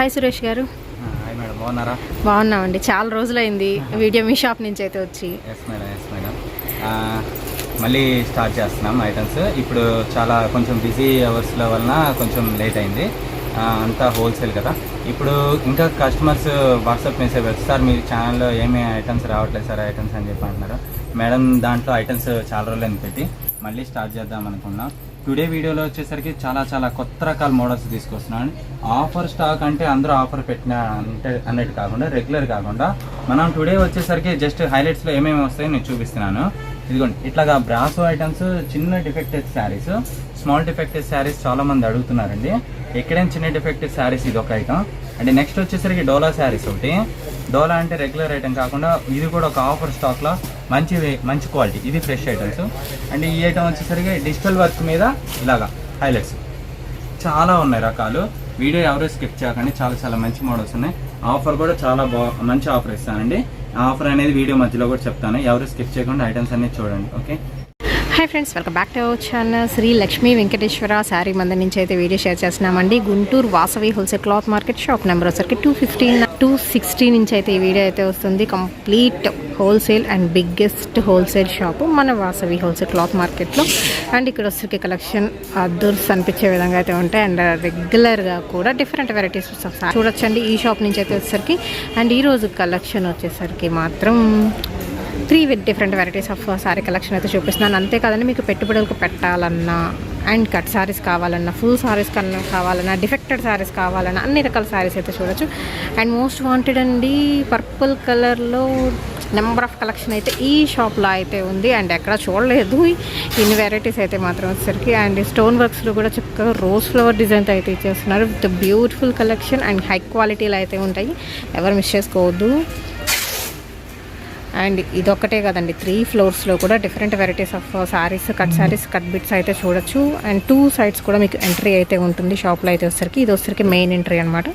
Hi Suresh గారు. బాగున్నారా? బాగున్నామండి. చాలా రోజులైంది వీడియో మీ షాప్ నుంచి అయితే వచ్చి. Yes madam yes madam. మళ్ళీ స్టార్ట్ చేస్తున్నాం ఐటమ్స్ ఇప్పుడు చాలా కొంచెం బిజీ అవర్స్ల వలన కొంచెం లేట్ అయింది. అంతా హోల్సేల్ కదా. ఇప్పుడు ఇంకా కస్టమర్స్ వాట్సాప్ మెసేజ్ వచ్చి సార్ మీ ఛానల్లో ఏమీ ఐటమ్స్ రావట్లేదు సార్ ఐటమ్స్ అని చెప్పి అంటున్నారు. మేడం దాంట్లో ఐటమ్స్ చాలా రోజులు పెట్టి. మళ్ళీ స్టార్ట్ చేద్దాం అనుకున్నాం. టుడే వీడియోలో వచ్చేసరికి చాలా చాలా కొత్త రకాల మోడల్స్ తీసుకొస్తున్నాను. ఆఫర్ స్టాక్ అంటే అందరూ ఆఫర్ పెట్టిన అంటే అన్నట్టు కాకుండా రెగ్యులర్ కాకుండా. మనం టుడే వచ్చేసరికి జస్ట్ హైలైట్స్లో ఏమేమి వస్తాయో నేను చూపిస్తున్నాను. ఇదిగోండి ఇట్లాగా బ్రాసో ఐటమ్స్ చిన్న defected saris small defective saris చాలా మంది అడుగుతున్నారండి. ఎక్కడైనా చిన్న డిఫెక్టివ్ శారీస్ ఇది ఒక ఐటమ్ అండ్ నెక్స్ట్ వచ్చేసరికి డోలా శారీస్ ఒకటి. డోలా అంటే రెగ్యులర్ ఐటమ్ కాకుండా ఇది కూడా ఒక ఆఫర్ స్టాక్లో మంచి మంచి క్వాలిటీ. ఇది ఫ్రెష్ ఐటమ్స్ అండ్ ఈ ఐటమ్ వచ్చేసరికి డిజిటల్ వర్క్ మీద ఇలాగా హైలైట్స్ చాలా ఉన్నాయి రకాలు. వీడియో ఎవరు స్కిప్ చేయకండి. చాలా చాలా మంచి మోడల్స్ ఉన్నాయి. ఆఫర్ కూడా చాలా బా మంచి ఆఫర్ ఇస్తానండి. ఆఫర్ అనేది వీడియో మధ్యలో కూడా చెప్తాను. ఎవరు స్కిప్ చేయకుండా ఐటమ్స్ అన్ని చూడండి. Okay hi friends welcome back to our channel Shri Lakshmi Venkateswara sari మంది నుంచి అయితే వీడియో షేర్ చేస్తున్నామండి Guntur Vasavi wholesale cloth market shop number వచ్చరికి టూ ఫిఫ్టీన్ టూ సిక్స్టీ నుంచి అయితే ఈ వీడియో అయితే వస్తుంది complete wholesale and biggest wholesale shop మన వాసవి హోల్సేల్ క్లాత్ మార్కెట్లో అండ్ ఇక్కడ వచ్చరికి కలెక్షన్ అద్దర్స్ అనిపించే విధంగా అయితే ఉంటాయి. అండ్ రెగ్యులర్గా కూడా డిఫరెంట్ వెరైటీస్ చూడొచ్చండి ఈ షాప్ నుంచి అయితే వచ్చేసరికి. అండ్ ఈరోజు కలెక్షన్ వచ్చేసరికి మాత్రం three with different varieties of sari collection అయితే చూపిస్తున్నాను. అంతేకాదండి మీకు పెట్టుబడులకు పెట్టాలన్నా అండ్ కట్ సారీస్ కావాలన్నా ఫుల్ సారీస్ కన్నా కావాలన్నా డిఫెక్టెడ్ సారీస్ కావాలన్నా అన్ని రకాల సారీస్ అయితే చూడొచ్చు. అండ్ మోస్ట్ వాంటెడ్ అండి పర్పుల్ కలర్లో నెంబర్ ఆఫ్ కలెక్షన్ అయితే ఈ షాప్లో అయితే ఉంది. అండ్ ఎక్కడ చూడలేదు. ఇన్ని వెరైటీస్ అయితే మాత్రం వచ్చేసరికి. అండ్ స్టోన్ వర్క్స్లో కూడా చక్కగా రోజ్ ఫ్లవర్ డిజైన్తో అయితే ఇచ్చేస్తున్నారు. With beautiful collection and high క్వాలిటీలో అయితే ఉంటాయి. ఎవరు మిస్ చేసుకోవద్దు. అండ్ ఇదొక్కటే కదండి త్రీ ఫ్లోర్స్లో కూడా different varieties of saris cut saris cut bits అయితే చూడొచ్చు. అండ్ టూ సైడ్స్ కూడా మీకు ఎంట్రీ అయితే ఉంటుంది షాప్లో అయితే వచ్చరికి ఇది వచ్చరికి మెయిన్ ఎంట్రీ అనమాట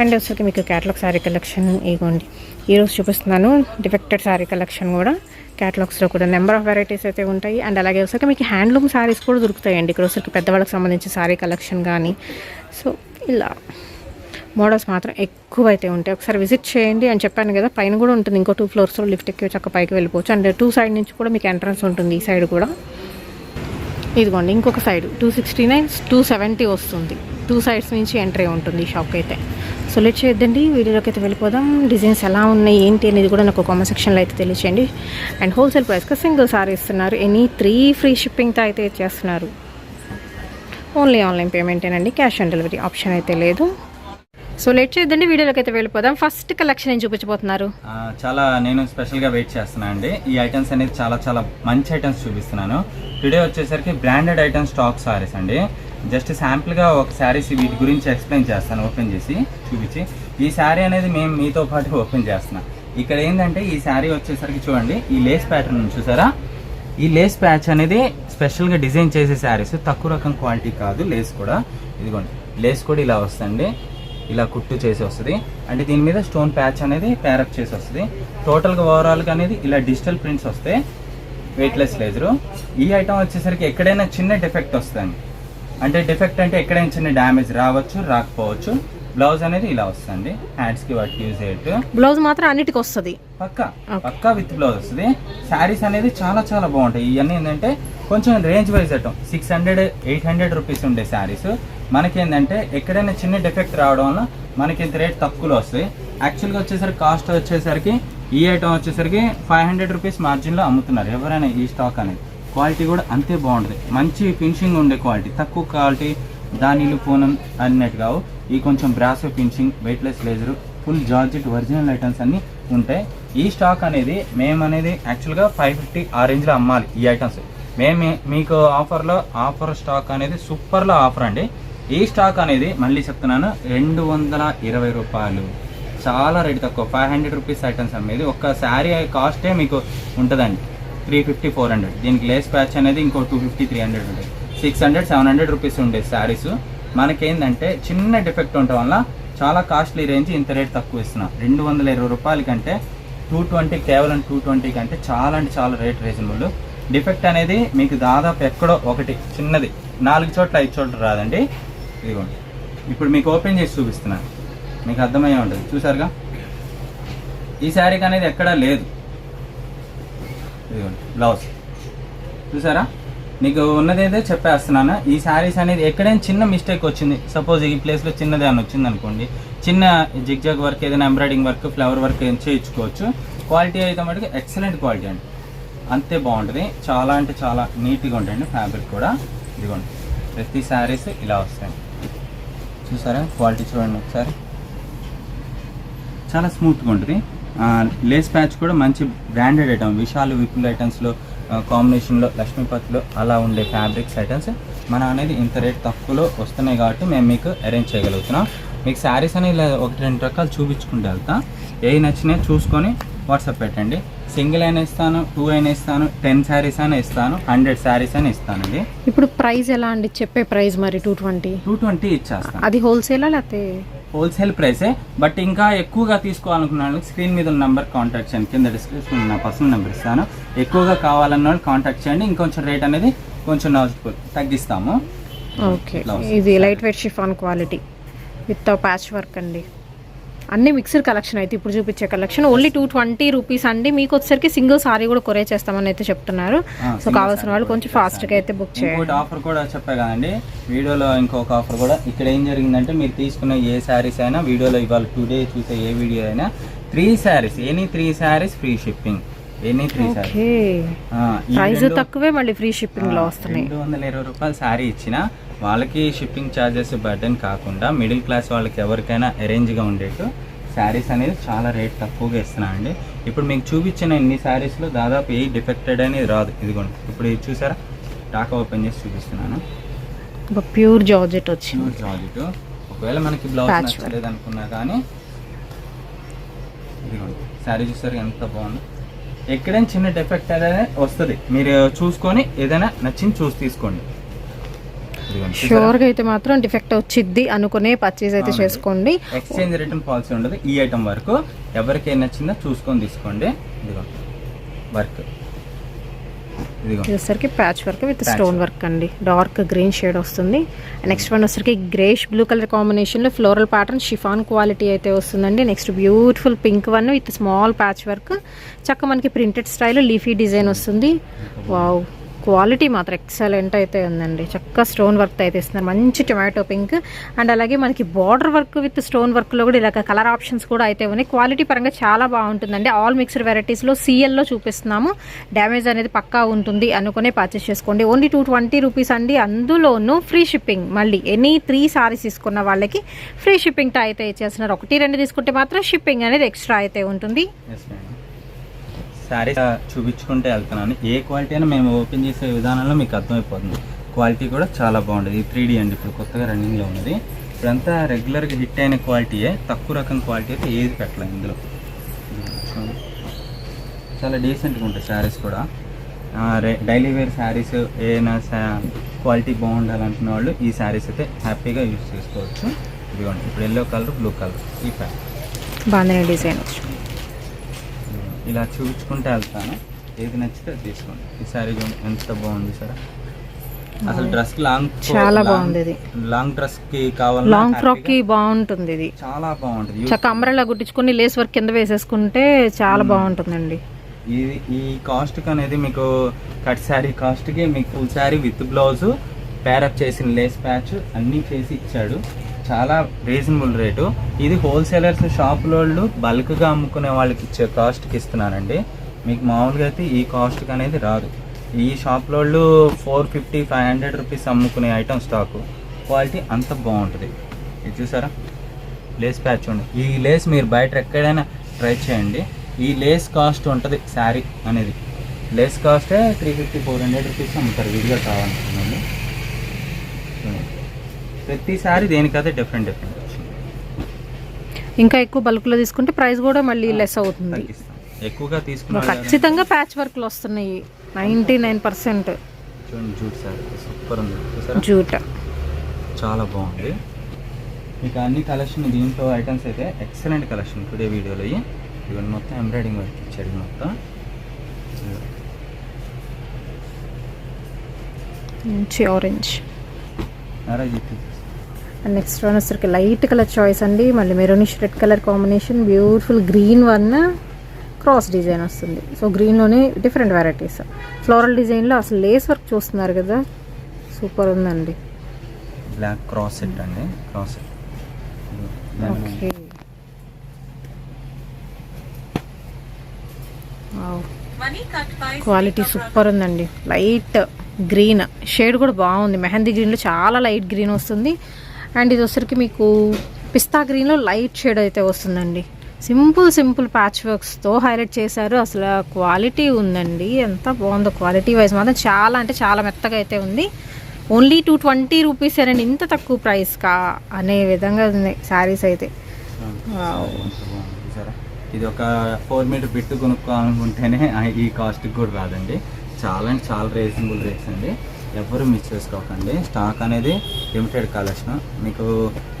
అండ్ వచ్చరికి మీకు క్యాటలాగ్ శారీ కలెక్షన్ ఇగోండి. ఈరోజు చూపిస్తున్నాను డిఫెక్టెడ్ శారీ కలెక్షన్ కూడా. క్యాటలాగ్స్లో కూడా నెంబర్ ఆఫ్ వెరైటీస్ అయితే ఉంటాయి. అండ్ అలాగే వచ్చరికి మీకు హ్యాండ్లూమ్ సారీస్ కూడా దొరుకుతాయండి. ఇక్కడ వచ్చరికి పెద్దవాళ్ళకి సంబంధించిన శారీ కలెక్షన్ కానీ. సో ఇలా. మోడల్స్ మాత్రం ఎక్కువ అయితే ఉంటాయి. ఒకసారి విజిట్ చేయండి అని చెప్పాను కదా పైన కూడా ఉంటుంది. ఇంకో టూ ఫ్లోర్స్లో లిఫ్ట్ ఎక్కి చక్క పైకి వెళ్ళిపోవచ్చు. అండ్ టూ సైడ్ నుంచి కూడా మీకు ఎంట్రన్స్ ఉంటుంది ఈ సైడ్ కూడా. ఇదిగోండి ఇంకొక side two sixty nine two seventy వస్తుంది. టూ సైడ్స్ నుంచి ఎంట్రీ ఉంటుంది ఈ షాప్కి అయితే. సో లెట్ చేయొద్దండి వీడియోలోకి అయితే వెళ్ళిపోదాం. డిజైన్స్ ఎలా ఉన్నాయి ఏంటి అనేది కూడా నాకు కామెంట్ సెక్షన్లో అయితే తెలియచేయండి. అండ్ హోల్సేల్ ప్రైస్కి సింగిల్ సారీ ఇస్తున్నారు. ఎనీ త్రీ ఫ్రీ షిప్పింగ్తో అయితే చేస్తున్నారు. ఓన్లీ ఆన్లైన్ పేమెంటేనండి క్యాష్ ఆన్ డెలివరీ ఆప్షన్ అయితే లేదు. సో లేట్ చేయొద్దండి వీడియోలోకి అయితే వెళ్ళిపోదాం. ఫస్ట్ కలెక్షన్ ఏం చూపించబోతున్నారు? చాలా నేను స్పెషల్గా వెయిట్ చేస్తున్నాను అండి. ఈ ఐటమ్స్ అనేది చాలా చాలా మంచి ఐటమ్స్ చూపిస్తున్నాను. టుడే వచ్చేసరికి బ్రాండెడ్ ఐటమ్స్ స్టాక్ సారీస్ అండి. జస్ట్ శాంపుల్గా ఒక శారీస్ వీటి గురించి ఎక్స్ప్లెయిన్ చేస్తాను ఓపెన్ చేసి చూపించి. ఈ శారీ అనేది మేము మీతో పాటు ఓపెన్ చేస్తున్నాం. ఇక్కడ ఏంటంటే ఈ శారీ వచ్చేసరికి చూడండి ఈ లేస్ ప్యాటర్న్ చూసారా? ఈ లేస్ ప్యాచ్ అనేది స్పెషల్గా డిజైన్ చేసే శారీస్ తక్కువ రకం క్వాలిటీ కాదు లేస్ కూడా. ఇదిగోండి లేస్ కూడా ఇలా వస్తుంది. ఇలా కుట్టు చేసి వస్తుంది. అంటే దీని మీద స్టోన్ ప్యాచ్ అనేది ప్యారప్ చేసి వస్తుంది. టోటల్గా ఓవరాల్గా అనేది ఇలా డిజిటల్ ప్రింట్స్ వస్తాయి. వెయిట్లెస్ లేజరు ఈ ఐటమ్ వచ్చేసరికి ఎక్కడైనా చిన్న డిఫెక్ట్ వస్తుంది అంటే డిఫెక్ట్ అంటే ఎక్కడైనా చిన్న డ్యామేజ్ రావచ్చు రాకపోవచ్చు. బ్లౌజ్ అనేది ఇలా వస్తుంది హ్యాండ్స్కి వాటికి యూజ్ చేయట్టు బ్లౌజ్ మాత్రం అన్నిటికి వస్తుంది. పక్కా? పక్కా విత్ బ్లౌజ్ వస్తుంది శారీస్ అనేది చాలా చాలా బాగుంటాయి. ఇవన్నీ ఏంటంటే కొంచెం range wise అటం. Six hundred eight hundred rupees ఉండే శారీస్. మనకి ఏంటంటే ఎక్కడైనా చిన్న డిఫెక్ట్ రావడం వల్ల మనకి ఇంత రేట్ తక్కువలో వస్తాయి. యాక్చువల్గా వచ్చేసరికి కాస్ట్ వచ్చేసరికి ఈ ఐటమ్ వచ్చేసరికి ఫైవ్ హండ్రెడ్ రూపీస్ మార్జిన్లో అమ్ముతున్నారు. ఎవరైనా ఈ స్టాక్ అనేది. క్వాలిటీ కూడా అంతే బాగుంటుంది. మంచి ఫినిషింగ్ ఉండే క్వాలిటీ తక్కువ క్వాలిటీ దానిలు పూనం అన్నట్టు కావు. ఈ కొంచెం brasso finishing weightless laser full georgette original items అన్నీ ఉంటాయి. ఈ స్టాక్ అనేది మేము అనేది యాక్చువల్గా ఫైవ్ ఫిఫ్టీ ఆ రేంజ్లో అమ్మాలి ఈ ఐటమ్స్. మేము మీకు ఆఫర్లో ఆఫర్ స్టాక్ అనేది సూపర్లో ఆఫర్ అండి. ఈ స్టాక్ అనేది మళ్ళీ చెప్తున్నాను రెండు వందల ఇరవై రూపాయలు. చాలా రేట్ తక్కువ ఫైవ్ హండ్రెడ్ రూపీస్ ఐటమ్స్ అమ్మేది. ఒక్క శారీ కాస్టే మీకు ఉంటుందండి. Three fifty four hundred. దీనికి లేస్ ప్యాచ్ అనేది ఇంకో టూ ఫిఫ్టీ త్రీ హండ్రెడ్ ఉంటుంది. Six hundred seven hundred rupees ఉండే శారీస్. మనకేంటంటే చిన్న డిఫెక్ట్ ఉండటం వల్ల చాలా కాస్ట్లీ రేంజ్ ఇంత రేట్ తక్కువ ఇస్తున్నాం. రెండు వందల ఇరవై రూపాయల కంటే టూ ట్వంటీ కేవలం టూ ట్వంటీ కంటే చాలా అంటే చాలా రేట్ రీజనబుల్ డిఫెక్ట్ అనేది మీకు దాదాపు ఎక్కడో ఒకటి చిన్నది. నాలుగు చోట్ల ఐదు చోట్ల రాదండి. ఇదిగోండి. ఇప్పుడు మీకు ఓపెన్ చేసి చూపిస్తున్నాను మీకు అర్థమయ్యే ఉంటుంది. చూసారుగా? ఈ శారీకి అనేది ఎక్కడా లేదు. ఇదిగోండి. బ్లౌజ్. చూసారా? నీకు ఉన్నదైతే చెప్పేస్తున్నాను. ఈ శారీస్ అనేది ఎక్కడైనా చిన్న మిస్టేక్ వచ్చింది. సపోజ్ ఈ ప్లేస్లో చిన్నది అని వచ్చింది అనుకోండి. చిన్న జిగ్జాగ్ వర్క్ ఏదైనా ఎంబ్రాయిడింగ్ వర్క్ ఫ్లవర్ వర్క్ ఏం చేయించుకోవచ్చు. క్వాలిటీ అయితే మటుకు ఎక్సలెంట్ క్వాలిటీ అండి. అంతే బాగుంటుంది. చాలా అంటే చాలా నీట్గా ఉంటాయండి ఫ్యాబ్రిక్ కూడా. ఇదిగోండి. ప్రతి శారీస్ ఇలా వస్తాయి. చూసారా? క్వాలిటీ చూడండి ఒకసారి. చాలా స్మూత్గా ఉంటుంది. లేస్ ప్యాచ్ కూడా మంచి బ్రాండెడ్ ఐటమ్ విశాల్ విపుల్ ఐటమ్స్లో కాంబినేషన్లో లక్ష్మీపతిలో అలా ఉండే ఫ్యాబ్రిక్స్ ఐటమ్స్ మన అనేది ఇంత రేట్ తక్కువలో వస్తున్నాయి కాబట్టి మేము మీకు అరేంజ్ చేయగలుగుతున్నాం. మీకు శారీస్ అని ఇలా ఒకటి రెండు రకాలు చూపించుకుంటూ వెళ్తా. ఏ నచ్చినాయి చూసుకొని వాట్సాప్ పెట్టండి. సింగిల్ అయినా ఇస్తాను టూ అయినా ఇస్తాను టెన్ శారీస్ అయినా ఇస్తాను హండ్రెడ్ శారీస్ అయినా ఇస్తానండి. ఇప్పుడు ప్రైస్ ఎలా అండి? చెప్పే ప్రైస్ మరి టూ ట్వంటీ? టూ ట్వంటీ ఇచ్చేస్తాను. అది హోల్సేలా లేకపోతే హోల్సేల్ ప్రైసే బట్ ఇంకా ఎక్కువగా తీసుకోవాలనుకున్న వాళ్ళకి స్క్రీన్ మీద ఉన్న నెంబర్ కాంటాక్ట్ చేయండి. కింద డిస్క్రిప్షన్ నా పర్సనల్ నెంబర్ ఇస్తాను. ఎక్కువగా కావాలన్న వాళ్ళు కాంటాక్ట్ చేయండి. ఇంకొంచెం రేట్ అనేది కొంచెం తగ్గిస్తాము. ఓకే. ఇది light weight chiffon quality. With patch work అండి. అన్ని మిక్స్డ్ కలెక్షన్ అయితే ఇప్పుడు చూపించే collection. Only two twenty rupees అండి. మీకు వచ్చేసరికి సింగిల్ సారీ కూడా కొరే చేస్తామని అయితే చెప్తున్నారు. సో కావాల్సిన వాళ్ళు కొంచెం. ఫాస్ట్గా అయితే బుక్ చేయండి. ఆఫర్ కూడా చెప్పా కదండి. వీడియోలో ఇంకొక ఆఫర్ కూడా. ఇక్కడ ఏం జరిగిందంటే మీరు తీసుకున్న ఏ శారీస్ అయినా వీడియోలో ఇవాళ టుడే చూసే ఏ వీడియో అయినా three saris any three saris free shipping any three saris price తక్కువే మళ్ళీ ఫ్రీ షిప్పింగ్లో వస్తున్నాయి. రెండు వందల ఇరవై రూపాయలు శారీ ఇచ్చిన వాళ్ళకి షిప్పింగ్ ఛార్జెస్ బర్డెన్ కాకుండా మిడిల్ క్లాస్ వాళ్ళకి ఎవరికైనా అరేంజ్గా ఉండేట్టు శారీస్ అనేది చాలా రేట్ తక్కువగా ఇస్తున్నా అండి ఇప్పుడు మీకు చూపించిన ఇన్ని శారీస్లో దాదాపు ఏ డిఫెక్టెడ్ అనేది రాదు. ఇదిగోండి ఇప్పుడు ఇది చూసారా? టాక్ ఓపెన్ చేసి చూపిస్తున్నాను. ప్యూర్ జార్జెట్ వచ్చింది. Pure georgette. ఒకవేళ మనకి బ్లౌజ్. నచ్చలేదు అనుకున్నా కానీ ఇదిగోండి శారీ చూసారు ఎంత బాగుంది. ఎక్కడైనా చిన్న డెఫెక్ట్ అనేది వస్తుంది. మీరు చూసుకొని ఏదైనా నచ్చింది చూసి తీసుకోండి. ఇదిగోండి చూసారా? షూర్గా అయితే మాత్రం డిఫెక్ట్ వచ్చిద్ది అనుకునే పర్చేజ్ అయితే. చేసుకోండి. ఎక్స్చేంజ్ రిటర్న్ పాలసీ ఉండదు. ఈ ఐటమ్ వరకు ఎవరికి నచ్చిందో చూసుకొని తీసుకోండి. ఇదిగో వర్క్ వచ్చరికి patch work with stone work అండి. డార్క్ గ్రీన్ షేడ్ వస్తుంది. నెక్స్ట్ వన్ వచ్చరికి గ్రేష్ బ్లూ కలర్ కాంబినేషన్లో ఫ్లోరల్ ప్యాటర్న్ షిఫాన్ క్వాలిటీ అయితే వస్తుందండి. Next beautiful pink one with small patch work చక్క మనకి ప్రింటెడ్ స్టైల్ లీఫీ డిజైన్ వస్తుంది. వావ్ క్వాలిటీ మాత్రం ఎక్సలెంట్ అయితే ఉందండి. చక్కగా స్టోన్ వర్క్ అయితే ఇస్తున్నారు. మంచి టొమాటో పింక్. అండ్ అలాగే మనకి బార్డర్ వర్క్ విత్ స్టోన్ వర్క్లో కూడా ఇలా కలర్ ఆప్షన్స్ కూడా అయితే ఉన్నాయి. క్వాలిటీ పరంగా చాలా బాగుంటుందండి. ఆల్ మిక్స్డ్ వెరైటీస్లో సీఎల్లో చూపిస్తున్నాము. డ్యామేజ్ అనేది పక్కా ఉంటుంది అనుకునే పర్చేస్ చేసుకోండి. ఓన్లీ టూ ట్వంటీ రూపీస్ అండి. అందులోనూ ఫ్రీ షిప్పింగ్ మళ్ళీ ఎనీ త్రీ సారీస్ తీసుకున్న వాళ్ళకి ఫ్రీ షిప్పింగ్ అయితే ఇచ్చేస్తున్నారు. ఒకటి రెండు తీసుకుంటే మాత్రం షిప్పింగ్ అనేది ఎక్స్ట్రా అయితే ఉంటుంది. శారీ చూపించుకుంటే వెళ్తున్నాను. ఏ క్వాలిటీ అయినా మేము ఓపెన్ చేసే విధానంలో మీకు అర్థమైపోతుంది. క్వాలిటీ కూడా చాలా బాగుంటుంది ఈ త్రీ అండి. ఇప్పుడు కొత్తగా రన్నింగ్లో ఉన్నది. ఇప్పుడంతా రెగ్యులర్గా హిట్ అయిన క్వాలిటీయే. తక్కువ రకం క్వాలిటీ అయితే ఏది పెట్టలేదు ఇందులో. చాలా డీసెంట్గా ఉంటాయి శారీస్ కూడా. డైలీ వేర్ శారీస్ ఏదైనా క్వాలిటీ బాగుండాలనుకున్న వాళ్ళు ఈ శారీస్ అయితే హ్యాపీగా యూజ్ చేసుకోవచ్చు. ఇదిగోండి. ఇప్పుడు ఎల్లో కలర్ బ్లూ కలర్. ఈ ప్యాక్. బాగుంది డిజైన్ వచ్చి ఇలా చూపించుకుంటే వెళ్తాను. ఏది నచ్చితే అది తీసుకోండి. ఈ శారీ ఎంత బాగుంది సార్. అసలు డ్రెస్ లాంగ్ చాలా బాగుంది ఇది. లాంగ్ డ్రెస్కి కావాలి లాంగ్ ఫ్రాక్కి బాగుంటుంది ఇది. చాలా బాగుంటుంది. చక్క అంబ్రెల్లా కుట్టించుకొని లేస్ వర్క్ కింద వేసేసుకుంటే చాలా బాగుంటుందండి. ఇది ఈ కాస్ట్కి అనేది మీకు కట్ శారీ కాస్ట్కి మీకు ఫుల్ శారీ విత్ బ్లౌజ్ ప్యారప్ చేసిన లేస్ ప్యాచ్ అన్నీ చేసి ఇచ్చాడు. చాలా రీజనబుల్ రేటు ఇది హోల్సేలర్స్ షాపులో వాళ్ళు బల్క్గా అమ్ముకునే వాళ్ళకి ఇచ్చే కాస్ట్కి ఇస్తున్నానండి. మీకు మామూలుగా అయితే ఈ కాస్ట్కి అనేది రాదు. ఈ షాప్లో వాళ్ళు four fifty five hundred rupees అమ్ముకునే ఐటమ్ స్టాకు క్వాలిటీ అంత బాగుంటుంది. ఇది చూసారా? లేస్ ప్యాచ్ ఉంది ఈ లేస్ మీరు బయట ఎక్కడైనా ట్రై చేయండి. ఈ లేస్ కాస్ట్ ఉంటుంది శారీ అనేది. Lace కాస్టే three fifty four hundred rupees అమ్ముతారు. విడిగా కావాలనుకున్నాను ప్రతి శారీ దేనికైతే డిఫరెంట్ డిఫరెంట్ వచ్చింది ఇంకా ఎక్కువ బల్క్లో తీసుకుంటే ప్రైస్ కూడా మళ్ళీ లెస్ అవుతుంది. ఎక్కువగా తీసుకున్న ఖచ్చితంగా ప్యాచ్ వర్క్లో వస్తున్నాయి. Ninety nine percent. చూడండి జూట్ శారీ సూపర్ ఉంది. జూట్. చాలా బాగుంది. మీకు అన్ని కలెక్షన్ దీంట్లో ఐటమ్స్ అయితే ఎక్సలెంట్ కలెక్షన్ టుడే వీడియోలో ఇవన్నీ మొత్తం ఎంబ్రాయిడింగ్ వర్క్ ఇచ్చాడు మొత్తం. మంచి ఆరెంజ్ నారా చెప్పి అండ్ నెక్స్ట్ వన్ వచ్చరికి లైట్ కలర్ చాయిస్ అండి. మళ్ళీ maroonish red colour combination beautiful green one cross design వస్తుంది. సో గ్రీన్లోనే డిఫరెంట్ వెరైటీస్ ఫ్లోరల్ డిజైన్లో అసలు లేస్ వర్క్ చూస్తున్నారు కదా. సూపర్ ఉందండి. బ్లాక్ క్రాస్ సెట్ అండి. Cross set okay quality super ఉందండి. లైట్ గ్రీన్ షేడ్ కూడా బాగుంది. మెహందీ గ్రీన్లో చాలా లైట్ గ్రీన్ వస్తుంది. అండ్ ఇది వచ్చరికి మీకు పిస్తా గ్రీన్లో లైట్ షేడ్ అయితే వస్తుందండి. సింపుల్ సింపుల్ ప్యాచ్ వర్క్స్తో హైలైట్ చేశారు. అసలు క్వాలిటీ ఉందండి. ఎంత బాగుందో క్వాలిటీ వైజ్ మాత్రం చాలా అంటే చాలా మెత్తగా అయితే ఉంది. ఓన్లీ టూ ట్వంటీ రూపీస్ అండి ఇంత తక్కువ ప్రైస్ కా అనే విధంగా ఉంది శారీస్ అయితే. ఇది ఒక ఫోర్ మీటర్ బిట్ కొనుక్కోవాలనుకుంటేనే ఈ కాస్ట్కి కూడా రాదండి. చాలా అంటే చాలా రీజనబుల్ రేట్స్ అండి. ఎవరు మిస్ చేసుకోకండి. స్టాక్ అనేది లిమిటెడ్ కలెక్షన్ మీకు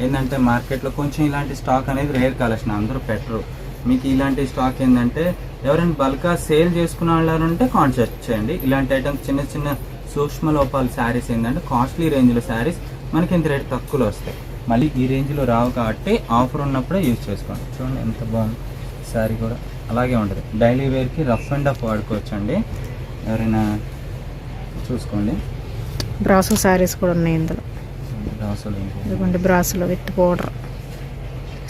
ఏంటంటే మార్కెట్లో కొంచెం ఇలాంటి స్టాక్ అనేది రేర్ కలెక్షన్ అందరూ పెట్టరు. మీకు ఇలాంటి స్టాక్ ఏంటంటే ఎవరైనా బల్క్గా సేల్ చేసుకున్న వాళ్ళు ఉంటే కాంటాక్ట్ చేయండి. ఇలాంటి ఐటమ్స్ చిన్న చిన్న సూక్ష్మ లోపాల శారీస్ ఏంటంటే కాస్ట్లీ రేంజ్లో శారీస్ మనకి ఇంత రేట్ తక్కువలో వస్తాయి. మళ్ళీ ఈ రేంజ్లో రావు కాబట్టి ఆఫర్ ఉన్నప్పుడే యూజ్ చేసుకోండి. చూడండి ఎంత బాగుంది. శారీ కూడా అలాగే ఉంటుంది. డైలీ వేర్కి రఫ్ అండ్ రఫ్ వాడుకోవచ్చండి. ఎవరైనా చూసుకోండి. బ్రాసో శారీస్ కూడా ఉన్నాయి ఇందులో. ఇదిగోండి బ్రాసులో with powder.